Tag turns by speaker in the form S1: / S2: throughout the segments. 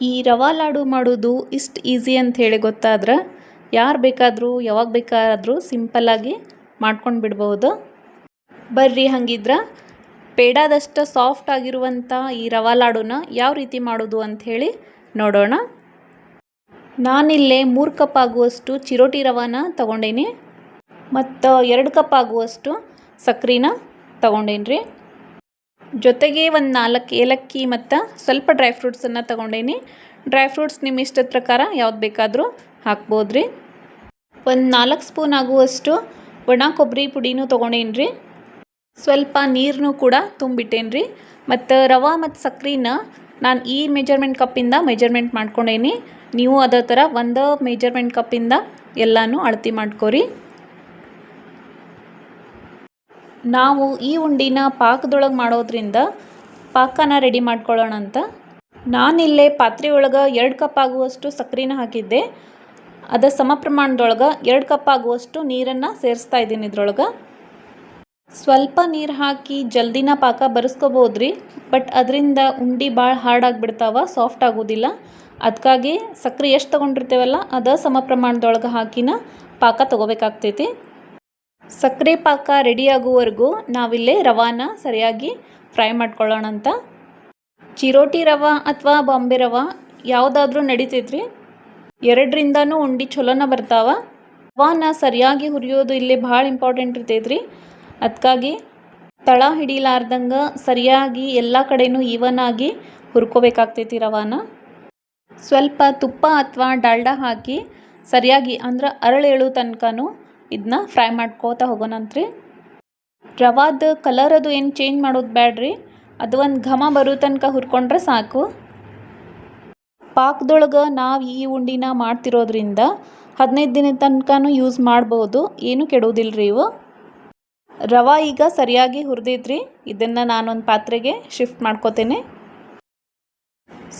S1: ಈ ರವಾ ಲಾಡು ಮಾಡೋದು ಇಷ್ಟು ಈಸಿ ಅಂತ ಹೇಳಿ ಗೊತ್ತಾದ್ರೆ ಯಾರು ಬೇಕಾದರೂ, ಯಾವಾಗ ಬೇಕಾದರೂ ಸಿಂಪಲ್ಲಾಗಿ ಮಾಡ್ಕೊಂಡು ಬಿಡ್ಬೋದು. ಬರ್ರಿ ಹಂಗಿದ್ರೆ ಪೇಡಾದಷ್ಟು ಸಾಫ್ಟ್ ಆಗಿರುವಂಥ ಈ ರವಾ ಲಾಡುನ ಯಾವ ರೀತಿ ಮಾಡೋದು ಅಂತ ಹೇಳಿ ನೋಡೋಣ. ನಾನಿಲ್ಲೇ ಮೂರು ಕಪ್ ಆಗುವಷ್ಟು ಚಿರೋಟಿ ರವಾನ ತಗೊಂಡೇನಿ ಮತ್ತು ಎರಡು ಕಪ್ ಆಗುವಷ್ಟು ಸಕ್ರೆನ ತಗೊಂಡೇನಿ ಜೊತೆಗೆ ಒಂದು ನಾಲ್ಕು ಏಲಕ್ಕಿ ಮತ್ತು ಸ್ವಲ್ಪ ಡ್ರೈ ಫ್ರೂಟ್ಸನ್ನು ತೊಗೊಂಡೇನಿ. ಡ್ರೈ ಫ್ರೂಟ್ಸ್ ನಿಮ್ಮ ಇಷ್ಟದ ಪ್ರಕಾರ ಯಾವ್ದು ಬೇಕಾದರೂ ಹಾಕ್ಬೋದು ರೀ ಒಂದು ನಾಲ್ಕು ಸ್ಪೂನ್ ಆಗುವಷ್ಟು ಒಣ ಕೊಬ್ಬರಿ ಪುಡಿನೂ ತೊಗೊಂಡೇನಿ ರೀ ಸ್ವಲ್ಪ ನೀರನ್ನು ಕೂಡ ತುಂಬಿಟ್ಟೇನಿ ರೀ ಮತ್ತು ರವೆ ಮತ್ತು ಸಕ್ರೆನ ನಾನು ಈ ಮೆಜರ್ಮೆಂಟ್ ಕಪ್ಪಿಂದ ಮೆಜರ್ಮೆಂಟ್ ಮಾಡ್ಕೊಂಡೇನಿ. ನೀವು ಅದೇ ಥರ ಒಂದು ಮೆಜರ್ಮೆಂಟ್ ಕಪ್ಪಿಂದ ಎಲ್ಲನೂ ಅಳತೆ ಮಾಡ್ಕೊರಿ. ನಾವು ಈ ಉಂಡಿನ ಪಾಕದೊಳಗೆ ಮಾಡೋದ್ರಿಂದ ಪಾಕನ ರೆಡಿ ಮಾಡ್ಕೊಳ್ಳೋಣ ಅಂತ. ನಾನಿಲ್ಲೇ ಪಾತ್ರೆ ಒಳಗೆ ಎರಡು ಕಪ್ ಆಗುವಷ್ಟು ಸಕ್ಕರೆನ ಹಾಕಿದ್ದೆ. ಅದ ಸಮ ಪ್ರಮಾಣದೊಳಗೆ ಎರಡು ಕಪ್ ಆಗುವಷ್ಟು ನೀರನ್ನು ಸೇರಿಸ್ತಾ ಇದ್ದೀನಿ ಇದ್ರೊಳಗೆ. ಸ್ವಲ್ಪ ನೀರು ಹಾಕಿ ಜಲ್ದಿನ ಪಾಕ ಬರೆಸ್ಕೋಬೋದ್ರಿ, ಬಟ್ ಅದರಿಂದ ಉಂಡೆ ಭಾಳ ಹಾರ್ಡಾಗಿಬಿಡ್ತಾವ ಸಾಫ್ಟ್ ಆಗೋದಿಲ್ಲ. ಅದಕ್ಕಾಗಿ ಸಕ್ಕರೆ ಎಷ್ಟು ತೊಗೊಂಡಿರ್ತೇವಲ್ಲ, ಅದ ಸಮ ಪ್ರಮಾಣದೊಳಗೆ ಹಾಕಿನ ಪಾಕ ತೊಗೋಬೇಕಾಗ್ತೈತಿ. ಸಕ್ಕರೆ ಪಾಕ ರೆಡಿಯಾಗುವವರೆಗೂ ನಾವಿಲ್ಲೇ ರವಾನ ಸರಿಯಾಗಿ ಫ್ರೈ ಮಾಡ್ಕೊಳ್ಳೋಣ ಅಂತ ಚಿರೋಟಿ ರವೆ ಅಥವಾ ಬಾಂಬೆ ರವೆ ಯಾವುದಾದ್ರೂ ನಡೀತೈತ್ರಿ? ಎರಡರಿಂದನೂ ಉಂಡೆ ಚಲೋನ ಬರ್ತಾವ. ರವಾನ ಸರಿಯಾಗಿ ಹುರಿಯೋದು ಇಲ್ಲಿ ಭಾಳ ಇಂಪಾರ್ಟೆಂಟ್ ಇರ್ತೈತ್ರಿ. ಅದಕ್ಕಾಗಿ ತಳ ಹಿಡಿಲಾರ್ದಂಗೆ ಸರಿಯಾಗಿ ಎಲ್ಲ ಕಡೆನೂ ಈವನ್ ಆಗಿ ಹುರ್ಕೋಬೇಕಾಗ್ತೈತಿ ರವಾನ. ಸ್ವಲ್ಪ ತುಪ್ಪ ಅಥವಾ ಡಾಲ್ಡಾ ಹಾಕಿ ಸರಿಯಾಗಿ ಅಂದ್ರೆ ಅರಳೇಳು ತನಕನೂ ಇದನ್ನ ಫ್ರೈ ಮಾಡ್ಕೋತಾ ಹೋಗೋಣಂತ್ರಿ ರವಾದ ಕಲರ್ ಅದು ಏನು ಚೇಂಜ್ ಮಾಡೋದು ಬ್ಯಾಡ್ರಿ. ಅದು ಒಂದು ಘಮ ಬರೋ ತನಕ ಹುರ್ಕೊಂಡ್ರೆ ಸಾಕು. ಪಾಕದೊಳಗೆ ನಾವು ಈ ಉಂಡಿನ ಮಾಡ್ತಿರೋದ್ರಿಂದ ಹದಿನೈದು ದಿನದ ತನಕನೂ ಯೂಸ್ ಮಾಡ್ಬೋದು. ಏನೂ ಕೆಡೋದಿಲ್ಲ ರೀ ಇವು. ರವೆ ಈಗ ಸರಿಯಾಗಿ ಹುರಿದೈತ್ರಿ. ಇದನ್ನು ನಾನೊಂದು ಪಾತ್ರೆಗೆ ಶಿಫ್ಟ್ ಮಾಡ್ಕೋತೇನೆ.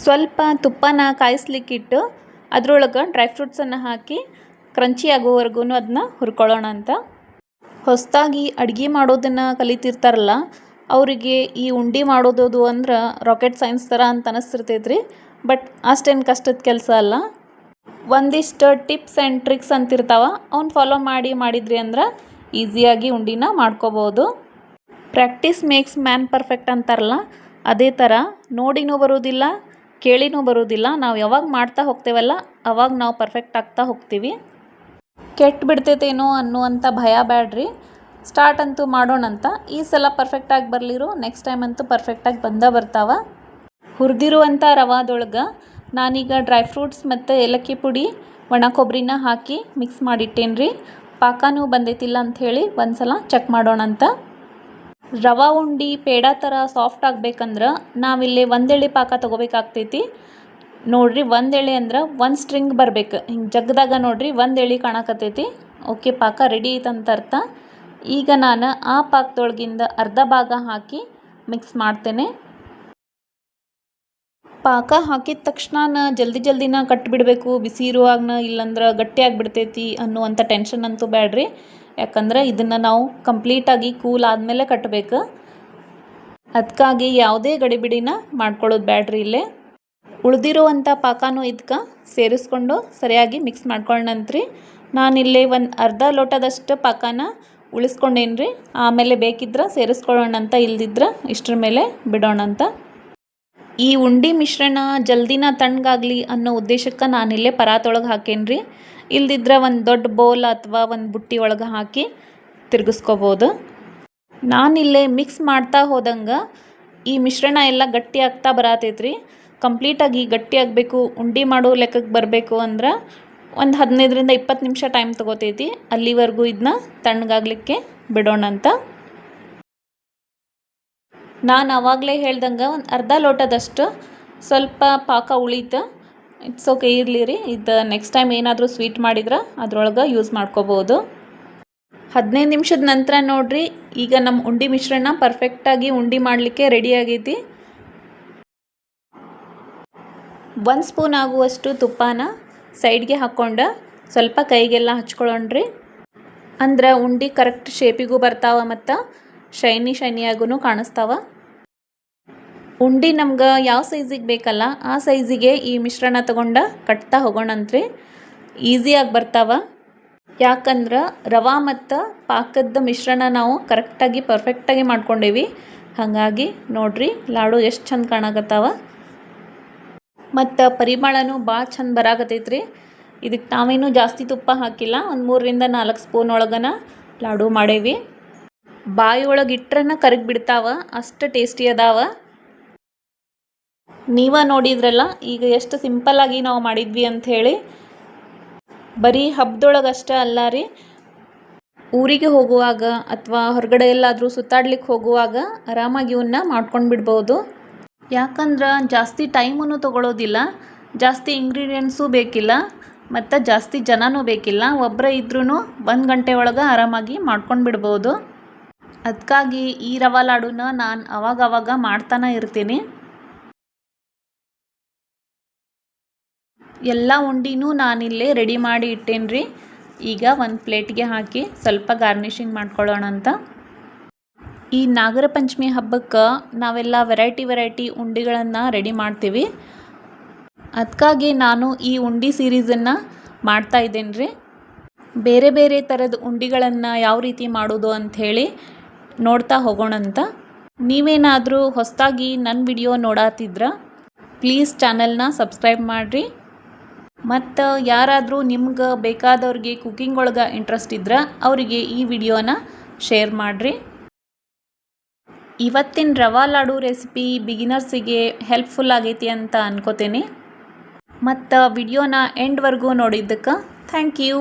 S1: ಸ್ವಲ್ಪ ತುಪ್ಪನ ಕಾಯಿಸ್ಲಿಕ್ಕಿಟ್ಟು ಅದರೊಳಗೆ ಡ್ರೈ ಫ್ರೂಟ್ಸನ್ನು ಹಾಕಿ ಕ್ರಂಚಿ ಆಗೋವರೆಗೂ ಅದನ್ನ ಹುರ್ಕೊಳ್ಳೋಣ ಅಂತ. ಹೊಸದಾಗಿ ಅಡುಗೆ ಮಾಡೋದನ್ನು ಕಲಿತಿರ್ತಾರಲ್ಲ, ಅವರಿಗೆ ಈ ಉಂಡೆ ಮಾಡೋದು ಅಂದ್ರೆ ರಾಕೆಟ್ ಸೈನ್ಸ್ ಥರ ಅಂತ ಅನಿಸ್ತಿರ್ತೈತ್ರಿ. ಬಟ್ ಅಷ್ಟೇನು ಕಷ್ಟದ ಕೆಲಸ ಅಲ್ಲ. ಒಂದಿಷ್ಟು ಟಿಪ್ಸ್ ಆ್ಯಂಡ್ ಟ್ರಿಕ್ಸ್ ಅಂತಿರ್ತಾವ, ಅವ್ನು ಫಾಲೋ ಮಾಡಿ ಮಾಡಿದ್ರಿ ಅಂದ್ರೆ ಈಸಿಯಾಗಿ ಉಂಡಿನ ಮಾಡ್ಕೋಬೋದು. ಪ್ರಾಕ್ಟೀಸ್ ಮೇಕ್ಸ್ ಮ್ಯಾನ್ ಪರ್ಫೆಕ್ಟ್ ಅಂತಾರಲ್ಲ, ಅದೇ ಥರ ನೋಡಿನೂ ಬರೋದಿಲ್ಲ, ಕೇಳಿನೂ ಬರೋದಿಲ್ಲ, ನಾವು ಯಾವಾಗ ಮಾಡ್ತಾ ಹೋಗ್ತೇವಲ್ಲ, ಅವಾಗ ನಾವು ಪರ್ಫೆಕ್ಟ್ ಆಗ್ತಾ ಹೋಗ್ತೀವಿ. ಕೆಟ್ಟು ಬಿಡ್ತೈತೇನೋ ಅನ್ನುವಂಥ ಭಯ ಬ್ಯಾಡ್ರಿ. ಸ್ಟಾರ್ಟ್ ಅಂತೂ ಮಾಡೋಣಂತ ಈ ಸಲ ಪರ್ಫೆಕ್ಟಾಗಿ ಬರಲಿರು ನೆಕ್ಸ್ಟ್ ಟೈಮ್ ಅಂತೂ ಪರ್ಫೆಕ್ಟಾಗಿ ಬಂದೇ ಬರ್ತಾವ. ಹುರಿದಿರುವಂಥ ರವಾದೊಳಗೆ ನಾನೀಗ ಡ್ರೈ ಫ್ರೂಟ್ಸ್ ಮತ್ತು ಏಲಕ್ಕಿ ಪುಡಿ, ಒಣ ಕೊಬ್ಬರಿನ ಹಾಕಿ ಮಿಕ್ಸ್ ಮಾಡಿಟ್ಟೇನಿ ರೀ ಪಾಕನೂ ಬಂದೈತಿಲ್ಲ ಅಂಥೇಳಿ ಒಂದು ಸಲ ಚೆಕ್ ಮಾಡೋಣಂತ ರವಾ ಉಂಡೆ ಪೇಡ ಥರ ಸಾಫ್ಟ್ ಆಗಬೇಕಂದ್ರೆ ನಾವಿಲ್ಲಿ ಒಂದೆಳೆ ಪಾಕ ತೊಗೋಬೇಕಾಗ್ತೈತಿ. ನೋಡ್ರಿ, ಒಂದು ಎಳೆ ಅಂದ್ರೆ ಒಂದು ಸ್ಟ್ರಿಂಗ್ ಬರಬೇಕು. ಹಿಂಗೆ ಜಗ್ದಾಗ ನೋಡ್ರಿ, ಒಂದು ಎಳೆ ಕಾಣಕತ್ತೈತಿ. ಓಕೆ ಪಾಕ ರೆಡಿ ಐತಂತ ಅರ್ಥ. ಈಗ ನಾನು ಆ ಪಾಕದೊಳಗಿಂದ ಅರ್ಧ ಭಾಗ ಹಾಕಿ ಮಿಕ್ಸ್ ಮಾಡ್ತೇನೆ. ಪಾಕ ಹಾಕಿದ ತಕ್ಷಣ ಜಲ್ದಿ ಜಲ್ದಿನ ಕಟ್ಟಿಬಿಡಬೇಕು ಬಿಸಿ ಇರುವಾಗನ ಇಲ್ಲಂದ್ರೆ ಗಟ್ಟಿಯಾಗಿ ಆಗಿಬಿಡ್ತೈತಿ ಅನ್ನುವಂಥ ಟೆನ್ಷನ್ ಅಂತೂ ಬೇಡ್ರಿ ಯಾಕಂದ್ರೆ ಇದನ್ನು ನಾವು ಕಂಪ್ಲೀಟಾಗಿ ಕೂಲ್ ಆದಮೇಲೆ ಕಟ್ಟಬೇಕು ಅದಕ್ಕಾಗಿ ಯಾವುದೇ ಗಡಿಬಿಡಿನ ಮಾಡ್ಕೊಳ್ಳೋದು ಬೇಡ್ರಿ ಇಲ್ಲೇ. ಉಳಿದಿರುವಂಥ ಪಾಕನೂ ಇದಕ್ಕೆ ಸೇರಿಸ್ಕೊಂಡು ಸರಿಯಾಗಿ ಮಿಕ್ಸ್ ಮಾಡ್ಕೊಂಡಂತ್ರಿ ನಾನಿಲ್ಲಿ ಒಂದು ಅರ್ಧ ಲೋಟದಷ್ಟು ಪಾಕನ ಉಳಿಸ್ಕೊಂಡೇನ್ರಿ. ಆಮೇಲೆ ಬೇಕಿದ್ರೆ ಸೇರಿಸ್ಕೊಳ್ಳೋಣ ಅಂತ ಇಲ್ದಿದ್ರೆ ಇಷ್ಟರ ಮೇಲೆ ಬಿಡೋಣ ಅಂತ ಈ ಉಂಡೆ ಮಿಶ್ರಣ ಜಲ್ದಿನ ತಣ್ಣಗಾಗಲಿ ಅನ್ನೋ ಉದ್ದೇಶಕ್ಕೆ ನಾನಿಲ್ಲೇ ಪರಾತೊಳಗೆ ಹಾಕೇನ್ರಿ. ಇಲ್ದಿದ್ರೆ ಒಂದು ದೊಡ್ಡ ಬೌಲ್ ಅಥವಾ ಒಂದು ಬುಟ್ಟಿ ಒಳಗೆ ಹಾಕಿ ತಿರ್ಗಿಸ್ಕೋಬೋದು. ನಾನಿಲ್ಲೇ ಮಿಕ್ಸ್ ಮಾಡ್ತಾ ಹೋದಂಗೆ ಈ ಮಿಶ್ರಣ ಎಲ್ಲ ಗಟ್ಟಿ ಆಗ್ತಾ ಬರತೈತ್ರಿ. ಕಂಪ್ಲೀಟಾಗಿ ಗಟ್ಟಿಯಾಗಬೇಕು, ಉಂಡೆ ಮಾಡೋ ಲೆಕ್ಕಕ್ಕೆ ಬರಬೇಕು ಅಂದ್ರೆ ಒಂದು ಹದಿನೈದರಿಂದ ಇಪ್ಪತ್ತು ನಿಮಿಷ ಟೈಮ್ ತೊಗೋತೈತಿ. ಅಲ್ಲಿವರೆಗೂ ಇದನ್ನ ತಣ್ಣಗಾಗಲಿಕ್ಕೆ ಬಿಡೋಣ ಅಂತ. ನಾನು ಆವಾಗಲೇ ಹೇಳ್ದಂಗೆ ಒಂದು ಅರ್ಧ ಲೋಟದಷ್ಟು ಸ್ವಲ್ಪ ಪಾಕ ಉಳೀತು. ಇಟ್ಸ್ ಓಕೆ ಇರಲಿ ರೀ. ಇದು ನೆಕ್ಸ್ಟ್ ಟೈಮ್ ಏನಾದರೂ ಸ್ವೀಟ್ ಮಾಡಿದ್ರೆ ಅದ್ರೊಳಗೆ ಯೂಸ್ ಮಾಡ್ಕೋಬೋದು. ಹದಿನೈದು ನಿಮಿಷದ ನಂತರ ನೋಡಿರಿ, ಈಗ ನಮ್ಮ ಉಂಡೆ ಮಿಶ್ರಣ ಪರ್ಫೆಕ್ಟಾಗಿ ಉಂಡೆ ಮಾಡಲಿಕ್ಕೆ ರೆಡಿ ಆಗೈತಿ. ಒಂದು ಸ್ಪೂನ್ ಆಗುವಷ್ಟು ತುಪ್ಪನ ಸೈಡ್ಗೆ ಹಾಕ್ಕೊಂಡು ಸ್ವಲ್ಪ ಕೈಗೆಲ್ಲ ಹಚ್ಕೊಳ್ಳೋಣ್ರಿ. ಅಂದ್ರೆ ಉಂಡೆ ಕರೆಕ್ಟ್ ಶೇಪಿಗೂ ಬರ್ತಾವ ಮತ್ತು ಶೈನಿ ಶೈನಿಯಾಗೂ ಕಾಣಿಸ್ತಾವ. ಉಂಡಿ ನಮ್ಗೆ ಯಾವ ಸೈಜಿಗೆ ಬೇಕಲ್ಲ, ಆ ಸೈಜಿಗೆ ಈ ಮಿಶ್ರಣ ತಗೊಂಡು ಕಟ್ತಾ ಹೋಗೋಣಂತ್ರಿ. ಈಸಿಯಾಗಿ ಬರ್ತಾವ. ಯಾಕಂದ್ರೆ ರವಾ ಮತ್ತು ಪಾಕದ ಮಿಶ್ರಣ ನಾವು ಕರೆಕ್ಟಾಗಿ ಪರ್ಫೆಕ್ಟಾಗಿ ಮಾಡ್ಕೊಂಡೇವಿ. ಹಾಗಾಗಿ ನೋಡ್ರಿ, ಲಾಡು ಎಷ್ಟು ಚಂದ ಕಾಣಕತ್ತಾವ. ಮತ್ತು ಪರಿಮಳನೂ ಭಾಳ ಚಂದ ಬರಾಕತ್ತೈತ್ರಿ. ಇದಕ್ಕೆ ನಾವೇನು ಜಾಸ್ತಿ ತುಪ್ಪ ಹಾಕಿಲ್ಲ. ಒಂದು ಮೂರರಿಂದ ನಾಲ್ಕು ಸ್ಪೂನ್ ಒಳಗನ ಲಾಡು ಮಾಡೇವಿ. ಬಾಯಿ ಒಳಗೆ ಇಟ್ರನ ಕರಗಿ ಬಿಡ್ತಾವ. ಅಷ್ಟು ಟೇಸ್ಟಿ ಅದಾವ. ನೀವ ನೋಡಿದ್ರಲ್ಲ, ಈಗ ಎಷ್ಟು ಸಿಂಪಲ್ಲಾಗಿ ನಾವು ಮಾಡಿದ್ವಿ ಅಂಥೇಳಿ ಬರೀ ಹಬ್ಬದೊಳಗಷ್ಟೇ ಅಲ್ಲ ರೀ. ಊರಿಗೆ ಹೋಗುವಾಗ ಅಥವಾ ಹೊರಗಡೆ ಎಲ್ಲಾದರೂ ಸುತ್ತಾಡ್ಲಿಕ್ಕೆ ಹೋಗುವಾಗ ಆರಾಮಾಗಿ ಇವನ್ನ ಮಾಡ್ಕೊಂಡು ಬಿಡ್ಬೋದು. ಯಾಕಂದ್ರೆ ಜಾಸ್ತಿ ಟೈಮನ್ನು ತೊಗೊಳೋದಿಲ್ಲ, ಜಾಸ್ತಿ ಇಂಗ್ರೀಡಿಯೆಂಟ್ಸು ಬೇಕಿಲ್ಲ, ಮತ್ತು ಜಾಸ್ತಿ ಜನನೂ ಬೇಕಿಲ್ಲ ಒಬ್ಬರೇ ಇದ್ರೂ ಒಂದು ಗಂಟೆ ಒಳಗೆ ಆರಾಮಾಗಿ ಮಾಡ್ಕೊಂಡು ಬಿಡ್ಬೋದು. ಅದಕ್ಕಾಗಿ ಈ ರವಾ ಲಾಡುನ ನಾನು ಅವಾಗವಾಗ ಮಾಡ್ತಾನೆ ಇರ್ತೀನಿ. ಎಲ್ಲ ಉಂಡಿನೂ ನಾನಿಲ್ಲೇ ರೆಡಿ ಮಾಡಿ ಇಟ್ಟೇನ್ರಿ. ಈಗ ಒಂದು ಪ್ಲೇಟ್ಗೆ ಹಾಕಿ ಸ್ವಲ್ಪ ಗಾರ್ನಿಷಿಂಗ್ ಮಾಡ್ಕೊಳ್ಳೋಣ ಅಂತ ಈ ನಾಗರ ಪಂಚಮಿ ಹಬ್ಬಕ್ಕೆ ನಾವೆಲ್ಲ ವೆರೈಟಿ ವೆರೈಟಿ ಉಂಡಿಗಳನ್ನು ರೆಡಿ ಮಾಡ್ತೀವಿ. ಅದಕ್ಕಾಗಿ ನಾನು ಈ ಉಂಡಿ ಸೀರೀಸನ್ನು ಮಾಡ್ತಾ ಇದ್ದೇನೆ ರೀ ಬೇರೆ ಬೇರೆ ಥರದ ಉಂಡಿಗಳನ್ನು ಯಾವ ರೀತಿ ಮಾಡೋದು ಅಂಥೇಳಿ ನೋಡ್ತಾ ಹೋಗೋಣಂತ ನೀವೇನಾದರೂ ಹೊಸದಾಗಿ ನನ್ನ ವಿಡಿಯೋ ನೋಡಾತಿದ್ರ ಪ್ಲೀಸ್ ಚಾನಲ್ನ ಸಬ್ಸ್ಕ್ರೈಬ್ ಮಾಡಿರಿ. ಮತ್ತು ಯಾರಾದರೂ ನಿಮ್ಗೆ ಬೇಕಾದವ್ರಿಗೆ ಕುಕ್ಕಿಂಗ್ ಒಳಗೆ ಇಂಟ್ರೆಸ್ಟ್ ಇದ್ರೆ ಅವರಿಗೆ ಈ ವಿಡಿಯೋನ ಶೇರ್ ಮಾಡಿರಿ. ಇವತ್ತಿನ ರವಾ ಲಾಡು ರೆಸಿಪಿ ಬಿಗಿನರ್ಸಿಗೆ ಹೆಲ್ಪ್ಫುಲ್ ಆಗೈತಿ ಅಂತ ಅನ್ಕೋತೀನಿ. ಮತ್ತು ವಿಡಿಯೋನ ಎಂಡ್ವರೆಗೂ ನೋಡಿದ್ದಕ್ಕೆ ಥ್ಯಾಂಕ್ ಯು